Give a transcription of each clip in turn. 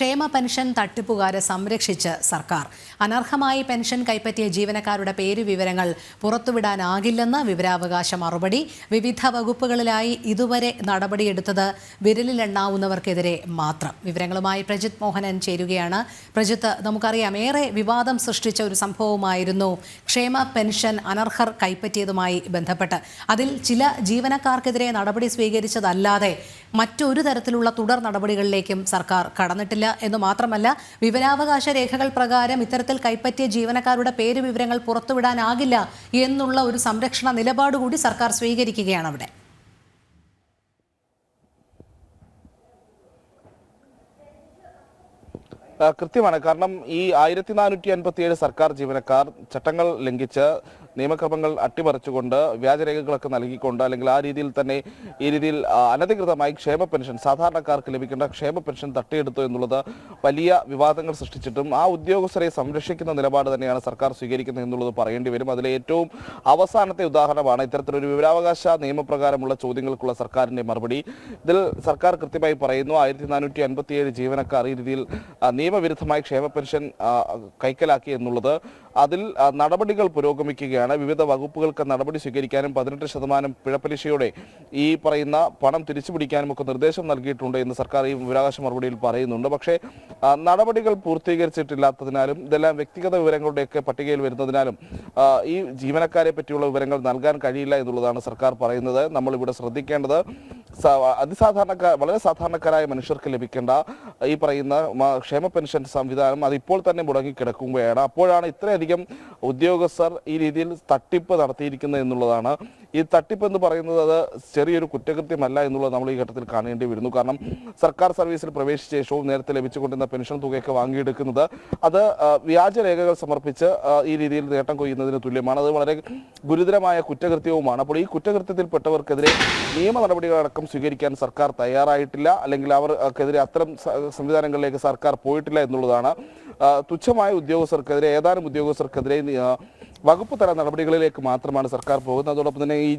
ക്ഷേമ പെൻഷൻ തട്ടിപ്പുകാരെ സംരക്ഷിച്ച് സർക്കാർ. അനർഹമായി പെൻഷൻ കൈപ്പറ്റിയ ജീവനക്കാരുടെ പേരുവിവരങ്ങൾ പുറത്തുവിടാനാകില്ലെന്ന് വിവരാവകാശ മറുപടി വിവിധ വകുപ്പുകളിലായി ഇതുവരെ നടപടിയെടുത്തത് വിരലിലെണ്ണാവുന്നവർക്കെതിരെ മാത്രം. വിവരങ്ങളുമായി പ്രജിത് മോഹനൻ ചേരുകയാണ്. പ്രജിത്ത് നമുക്കറിയാം ഏറെ വിവാദം സൃഷ്ടിച്ച ഒരു സംഭവമായിരുന്നു ക്ഷേമ പെൻഷൻ അനർഹർ കൈപ്പറ്റിയതുമായി ബന്ധപ്പെട്ട്. അതിൽ ചില ജീവനക്കാർക്കെതിരെ നടപടി സ്വീകരിച്ചതല്ലാതെ മറ്റൊരു തരത്തിലുള്ള തുടർ നടപടികളിലേക്കും സർക്കാർ കടന്നിട്ടില്ല. എന്ന് മാത്രമല്ല വിവരാവകാശ രേഖകൾ പ്രകാരം ഇത്തരത്തിൽ കൈപ്പറ്റിയ ജീവനക്കാരുടെ പേര് വിവരങ്ങൾ പുറത്തുവിടാനാകില്ല എന്നുള്ള ഒരു സംരക്ഷണ നിലപാട് കൂടി സർക്കാർ സ്വീകരിക്കുകയാണ് അവിടെ. കൃത്യമാണ്. കാരണം ഈ ആയിരത്തി നാനൂറ്റി അൻപത്തിയേഴ് സർക്കാർ ജീവനക്കാർ ചട്ടങ്ങൾ ലംഘിച്ച് നിയമക്രമങ്ങൾ അട്ടിമറിച്ചുകൊണ്ട് വ്യാജരേഖകളൊക്കെ നൽകിക്കൊണ്ട് അല്ലെങ്കിൽ ആ രീതിയിൽ തന്നെ ഈ രീതിയിൽ അനധികൃതമായി ക്ഷേമ പെൻഷൻ സാധാരണക്കാർക്ക് ലഭിക്കേണ്ട ക്ഷേമ പെൻഷൻ തട്ടിയെടുത്തു എന്നുള്ളത് വലിയ വിവാദങ്ങൾ സൃഷ്ടിച്ചിട്ടും ആ ഉദ്യോഗസ്ഥരെ സംരക്ഷിക്കുന്ന നിലപാട് തന്നെയാണ് സർക്കാർ സ്വീകരിക്കുന്നത് എന്നുള്ളത് പറയേണ്ടി വരും. അതിലെ ഏറ്റവും അവസാനത്തെ ഉദാഹരണമാണ് ഇത്തരത്തിലൊരു വിവരാവകാശ നിയമപ്രകാരമുള്ള ചോദ്യങ്ങൾക്കുള്ള സർക്കാരിന്റെ മറുപടി. ഇതിൽ സർക്കാർ കൃത്യമായി പറയുന്നു ആയിരത്തി നാനൂറ്റി അൻപത്തി ഏഴ് ജീവനക്കാർ ഈ രീതിയിൽ നിയമവിരുദ്ധമായി ക്ഷേമ പെൻഷൻ കൈക്കലാക്കി എന്നുള്ളത് അതിൽ നടപടികൾ പുരോഗമിക്കുകയാണ്. വിവിധ വകുപ്പുകൾക്ക് നടപടി സ്വീകരിക്കാനും പതിനെട്ട് ശതമാനം പിഴപ്പലിശയോടെ ഈ പറയുന്ന പണം തിരിച്ചു പിടിക്കാനും ഒക്കെ നിർദ്ദേശം നൽകിയിട്ടുണ്ട് എന്ന് സർക്കാർ ഈ വിവരാവകാശ മറുപടിയിൽ പറയുന്നുണ്ട്. പക്ഷേ നടപടികൾ പൂർത്തീകരിച്ചിട്ടില്ലാത്തതിനാലും ഇതെല്ലാം വ്യക്തിഗത വിവരങ്ങളുടെയൊക്കെ പട്ടികയിൽ വരുന്നതിനാലും ഈ ജീവനക്കാരെ പറ്റിയുള്ള വിവരങ്ങൾ നൽകാൻ കഴിയില്ല എന്നുള്ളതാണ് സർക്കാർ പറയുന്നത്. നമ്മൾ ഇവിടെ ശ്രദ്ധിക്കേണ്ടത് അതിസാധാരണക്കാർ വളരെ സാധാരണക്കാരായ മനുഷ്യർക്ക് ലഭിക്കേണ്ട ഈ പറയുന്ന ക്ഷേമ പെൻഷൻ സംവിധാനം അതിപ്പോൾ തന്നെ മുടങ്ങി മുടങ്ങിക്കിടക്കുകയാണ്. അപ്പോഴാണ് ഇത്രയധികം ഉദ്യോഗസ്ഥർ ഈ രീതിയിൽ തട്ടിപ്പ് നടത്തിയിരിക്കുന്നത് എന്നുള്ളതാണ് ഈ തട്ടിപ്പ് എന്ന് പറയുന്നത് അത് ചെറിയൊരു കുറ്റകൃത്യമല്ല എന്നുള്ളത് നമ്മൾ ഈ ഘട്ടത്തിൽ കാണേണ്ടി വരുന്നു. കാരണം സർക്കാർ സർവീസിൽ പ്രവേശിച്ച ശേഷവും നേരത്തെ ലഭിച്ചുകൊണ്ടിരുന്ന പെൻഷൻ തുകയൊക്കെ വാങ്ങിയെടുക്കുന്നത് അത് വ്യാജരേഖകൾ സമർപ്പിച്ച് ഈ രീതിയിൽ നേട്ടം കൊയ്യുന്നതിന് തുല്യമാണ്. അത് വളരെ ഗുരുതരമായ കുറ്റകൃത്യവുമാണ്. അപ്പോൾ ഈ കുറ്റകൃത്യത്തിൽപ്പെട്ടവർക്കെതിരെ നിയമ നടപടികളടക്കം സ്വീകരിക്കാൻ സർക്കാർ തയ്യാറായിട്ടില്ല. അല്ലെങ്കിൽ അവർക്കെതിരെ അത്തരം സംവിധാനങ്ങളിലേക്ക് സർക്കാർ പോയിട്ടില്ല എന്നുള്ളതാണ് തുച്ഛമായ ഉദ്യോഗസ്ഥർക്കെതിരെ ഏതാനും ഉദ്യോഗസ്ഥർക്കെതിരെ വകുപ്പ് തല നടപടികളിലേക്ക് മാത്രമാണ് സർക്കാർ പോകുന്നത്. അതോടൊപ്പം തന്നെ ഈ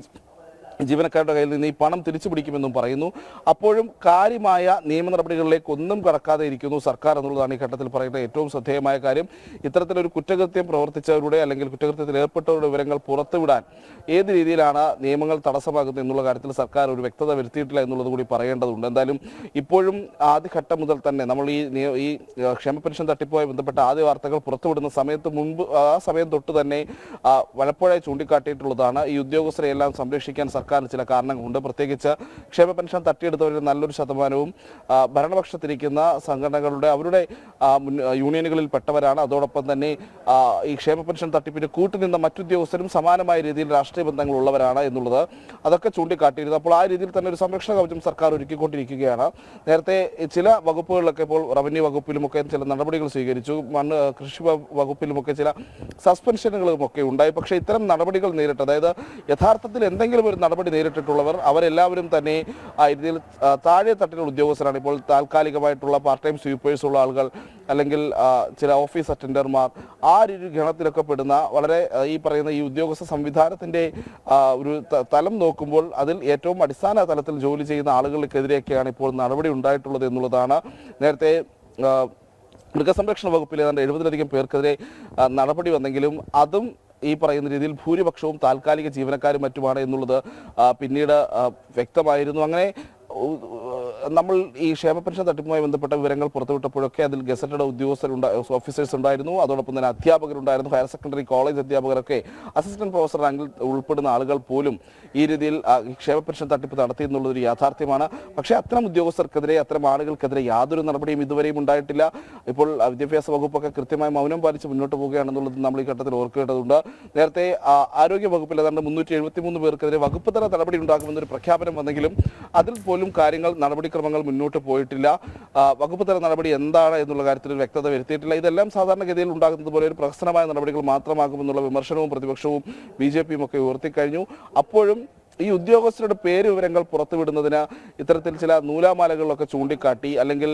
ജീവനക്കാരുടെ കയ്യിൽ നിന്ന് ഈ പണം തിരിച്ചു പിടിക്കുമെന്നും പറയുന്നു. അപ്പോഴും കാര്യമായ നിയമ നടപടികളിലേക്ക് ഒന്നും കടക്കാതെ ഇരിക്കുന്നു സർക്കാർ എന്നുള്ളതാണ് ഈ ഘട്ടത്തിൽ പറയുന്ന ഏറ്റവും ശ്രദ്ധേയമായ കാര്യം. ഇത്തരത്തിലൊരു കുറ്റകൃത്യം പ്രവർത്തിച്ചവരുടെ അല്ലെങ്കിൽ കുറ്റകൃത്യത്തിൽ ഏർപ്പെട്ടവരുടെ വിവരങ്ങൾ പുറത്തുവിടാൻ ഏത് രീതിയിലാണ് നിയമങ്ങൾ തടസ്സമാകുന്നത് എന്നുള്ള കാര്യത്തിൽ സർക്കാർ ഒരു വ്യക്തത വരുത്തിയിട്ടില്ല എന്നുള്ളത് കൂടി പറയേണ്ടതുണ്ട്. എന്തായാലും ഇപ്പോഴും ആദ്യഘട്ടം മുതൽ തന്നെ നമ്മൾ ഈ ഈ ക്ഷേമ പെൻഷൻ തട്ടിപ്പുമായി ബന്ധപ്പെട്ട ആദ്യ വാർത്തകൾ പുറത്തുവിടുന്ന സമയത്ത് മുമ്പ് ആ സമയം തൊട്ട് തന്നെ വലപ്പോഴായി ചൂണ്ടിക്കാട്ടിയിട്ടുള്ളതാണ് ഈ ഉദ്യോഗസ്ഥരെ എല്ലാം സംരക്ഷിക്കാൻ സർക്കാരിന് ചില കാരണങ്ങളുണ്ട്. പ്രത്യേകിച്ച് ക്ഷേമ പെൻഷൻ തട്ടിയെടുത്തവരിൽ നല്ലൊരു ശതമാനവും ഭരണപക്ഷത്തിരിക്കുന്ന സംഘടനകളുടെ അവരുടെ യൂണിയനുകളിൽ പെട്ടവരാണ്. അതോടൊപ്പം തന്നെ ഈ ക്ഷേമ പെൻഷൻ തട്ടിപ്പിന് കൂട്ടുനിന്ന മറ്റുദ്യോഗസ്ഥരും സമാനമായ രീതിയിൽ രാഷ്ട്രീയ ബന്ധങ്ങൾ ഉള്ളവരാണ് എന്നുള്ളത് അതൊക്കെ ചൂണ്ടിക്കാട്ടിയിരുന്നു. അപ്പോൾ ആ രീതിയിൽ തന്നെ ഒരു സംരക്ഷണ കവചം സർക്കാർ ഒരുക്കിക്കൊണ്ടിരിക്കുകയാണ്. നേരത്തെ ചില വകുപ്പുകളിലൊക്കെ ഇപ്പോൾ റവന്യൂ വകുപ്പിലുമൊക്കെ ചില നടപടികൾ സ്വീകരിച്ചു. മണ്ണ് കൃഷി വകുപ്പിലുമൊക്കെ ചില സസ്പെൻഷനുകളും ഒക്കെ ഉണ്ടായി. പക്ഷേ ഇത്തരം നടപടികൾ നേരിട്ട് അതായത് യഥാർത്ഥത്തിൽ എന്തെങ്കിലും ഒരു നടപടി നേരിട്ടിട്ടുള്ളവർ അവരെല്ലാവരും തന്നെ രീതിയിൽ താഴെ തട്ടിലുള്ള ഉദ്യോഗസ്ഥരാണ്. ഇപ്പോൾ താൽക്കാലികമായിട്ടുള്ള പാർട്ട് ടൈം സ്വീപ്പേഴ്സ് ഉള്ള ആളുകൾ അല്ലെങ്കിൽ ചില ഓഫീസ് അറ്റൻഡർമാർ ആ ഒരു ഗണത്തിലൊക്കെ പെടുന്ന വളരെ ഈ പറയുന്ന ഈ ഉദ്യോഗസ്ഥ സംവിധാനത്തിന്റെ ഒരു തലം നോക്കുമ്പോൾ അതിൽ ഏറ്റവും അടിസ്ഥാന തലത്തിൽ ജോലി ചെയ്യുന്ന ആളുകൾക്കെതിരെയൊക്കെയാണ് ഇപ്പോൾ നടപടി ഉണ്ടായിട്ടുള്ളത് എന്നുള്ളതാണ് നേരത്തെ മൃഗസംരക്ഷണ വകുപ്പിൽ ഏതാണ്ട് എഴുപതിലധികം പേർക്കെതിരെ നടപടി വന്നെങ്കിലും അതും ഈ പറയുന്ന രീതിയിൽ ഭൂരിപക്ഷവും താൽക്കാലിക ജീവനക്കാരും മറ്റുമാണ് എന്നുള്ളത് പിന്നീട് വ്യക്തമായിരുന്നു. അങ്ങനെ നമ്മൾ ഈ ക്ഷേമ പെൻഷൻ തട്ടിപ്പുമായി ബന്ധപ്പെട്ട വിവരങ്ങൾ പുറത്തുവിട്ടപ്പോഴൊക്കെ അതിൽ ഗസറ്റഡ് ഉദ്യോഗസ്ഥർ ഓഫീസേഴ്സ് ഉണ്ടായിരുന്നു. അതോടൊപ്പം തന്നെ അധ്യാപകരുണ്ടായിരുന്നു. ഹയർ സെക്കൻഡറി കോളേജ് അധ്യാപകരൊക്കെ അസിസ്റ്റന്റ് പ്രൊഫസർ റാങ്കിൽ ഉൾപ്പെടുന്ന ആളുകൾ പോലും ഈ രീതിയിൽ ക്ഷേമ പെൻഷൻ തട്ടിപ്പ് നടത്തി എന്നുള്ളൊരു യാഥാർത്ഥ്യമാണ്. പക്ഷേ അത്തരം ഉദ്യോഗസ്ഥർക്കെതിരെ അത്തരം ആളുകൾക്കെതിരെ യാതൊരു നടപടിയും ഇതുവരെയും ഉണ്ടായിട്ടില്ല. ഇപ്പോൾ വിദ്യാഭ്യാസ വകുപ്പൊക്കെ കൃത്യമായി മൗനം പാലിച്ച് മുന്നോട്ട് പോവുകയാണെന്നുള്ളത് നമ്മൾ ഈ ഘട്ടത്തിൽ ഓർക്കേണ്ടതുണ്ട്. നേരത്തെ ആരോഗ്യ വകുപ്പിൽ ഏതാണ്ട് മുന്നൂറ്റി എഴുപത്തി മൂന്ന് പേർക്കെതിരെ വകുപ്പ് തല നടപടി ഉണ്ടാക്കുമെന്നൊരു പ്രഖ്യാപനം വന്നെങ്കിലും അതിൽ പോലും കാര്യങ്ങൾ നടപടിക്രമങ്ങൾ മുന്നോട്ട് പോയിട്ടില്ല. വകുപ്പ് തല നടപടി എന്താണ് എന്നുള്ള കാര്യത്തിൽ വ്യക്തത വരുത്തിയിട്ടില്ല. ഇതെല്ലാം സാധാരണഗതിയിൽ ഉണ്ടാകുന്നത് പോലെ ഒരു പ്രഹസനമായ നടപടികൾ മാത്രമാകുമെന്നുള്ള വിമർശനവും പ്രതിപക്ഷവും ബി ജെ പിയും ഒക്കെ ഉയർത്തിക്കഴിഞ്ഞു. അപ്പോഴും ഈ ഉദ്യോഗസ്ഥരുടെ പേര് വിവരങ്ങൾ പുറത്തുവിടുന്നതിന് ഇത്തരത്തിൽ ചില നൂലാമാലകളിലൊക്കെ ചൂണ്ടിക്കാട്ടി അല്ലെങ്കിൽ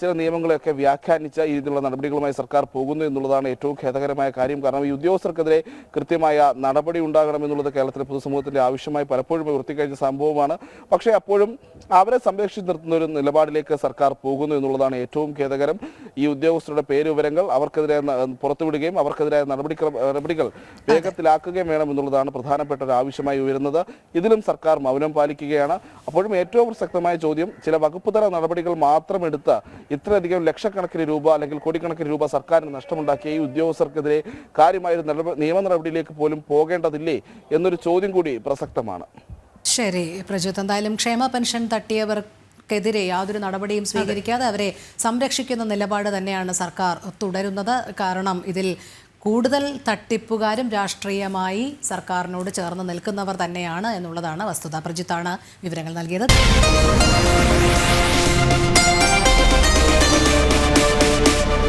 ചില നിയമങ്ങളെയൊക്കെ വ്യാഖ്യാനിച്ച ഈ രീതിയിലുള്ള നടപടികളുമായി സർക്കാർ പോകുന്നു എന്നുള്ളതാണ് ഏറ്റവും ഖേദകരമായ കാര്യം. കാരണം ഈ ഉദ്യോഗസ്ഥർക്കെതിരെ കൃത്യമായ നടപടി ഉണ്ടാകണം എന്നുള്ളത് കേരളത്തിലെ പൊതുസമൂഹത്തിന്റെ ആവശ്യമായി പലപ്പോഴും ഉയർത്തിക്കഴിഞ്ഞ സംഭവമാണ്. പക്ഷേ അപ്പോഴും അവരെ സംരക്ഷിച്ച് നിർത്തുന്ന ഒരു നിലപാടിലേക്ക് സർക്കാർ പോകുന്നു എന്നുള്ളതാണ് ഏറ്റവും ഖേദകരം. ഈ ഉദ്യോഗസ്ഥരുടെ പേര് വിവരങ്ങൾ അവർക്കെതിരെ പുറത്തുവിടുകയും അവർക്കെതിരായ നടപടി നടപടികൾ വേഗത്തിലാക്കുകയും വേണം എന്നുള്ളതാണ് പ്രധാനപ്പെട്ട ഒരു ആവശ്യമായി ഉയരുന്നത്. ഇതിലും സർക്കാർ മൗനം പാലിക്കുകയാണ്. അപ്പോഴും ഏറ്റവും പ്രസക്തമായ ചോദ്യം ചില വകുപ്പ് തല നടപടികൾ മാത്രം എടുത്ത് ഇത്രയധികം ലക്ഷക്കണക്കിന് രൂപ അല്ലെങ്കിൽ കോടിക്കണക്കിന് രൂപ സർക്കാരിന് നഷ്ടമുണ്ടാക്കിയ ഈ ഉദ്യോഗസ്ഥർക്കെതിരെ കാര്യമായ നിയമ നടപടിയിലേക്ക് പോലും പോകേണ്ടതില്ലേ എന്നൊരു ചോദ്യം കൂടി പ്രസക്തമാണ്. ശരി പ്രജിത്ത് എന്തായാലും ക്ഷേമ പെൻഷൻ തട്ടിയവർക്കെതിരെ യാതൊരു നടപടിയും സ്വീകരിക്കാതെ അവരെ സംരക്ഷിക്കുന്ന നിലപാട് തന്നെയാണ് സർക്കാർ തുടരുന്നത്. കാരണം ഇതിൽ കൂടുതൽ തട്ടിപ്പുകാരും രാഷ്ട്രീയമായി സർക്കാരിനോട് ചേർന്ന് നിൽക്കുന്നവർ തന്നെയാണ് എന്നുള്ളതാണ് വസ്തുത. പ്രജിത്താണ് വിവരങ്ങൾ നൽകിയത്.